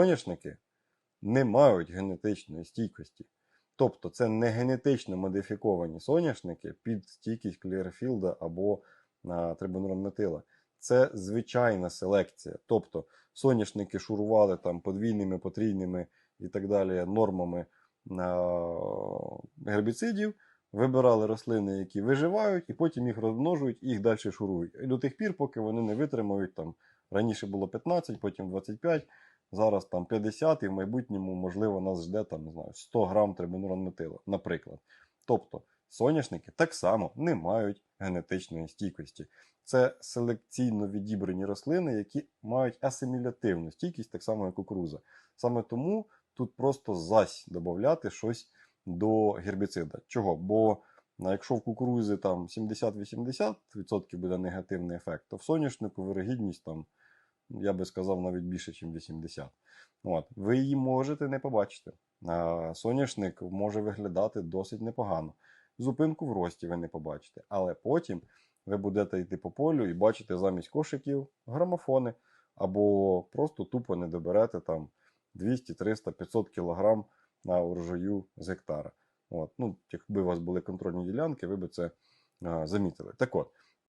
Соняшники не мають генетичної стійкості. Тобто це не генетично модифіковані соняшники під стійкість клірофілда або а. Це звичайна селекція. Тобто соняшники шурували там подвійними, потрійними і так далі нормами гербіцидів, вибирали рослини, які виживають, і потім їх розмножують і їх далі шурують. І до тих пір, поки вони не витримають там. Раніше було 15, потім 25, зараз там 50, і в майбутньому, можливо, нас жде там, не знаю, 100 грам трибонуронметила, наприклад. Тобто соняшники так само не мають генетичної стійкості. Це селекційно відібрані рослини, які мають асимілятивну стійкість, так само як кукуруза. Саме тому тут просто зась додати щось до гербіцида. Чого? Бо якщо в кукурузі там 70-80% буде негативний ефект, то в соняшнику вирогідність там, я би сказав, навіть більше, ніж 80%. От. Ви її можете не побачити. Соняшник може виглядати досить непогано. Зупинку в рості ви не побачите, але потім ви будете йти по полю і бачите замість кошиків грамофони, або просто тупо не доберете там 200, 300, 500 кг на урожаю з гектара. От. Ну, якби у вас були контрольні ділянки, ви б це а, замітили. Так от,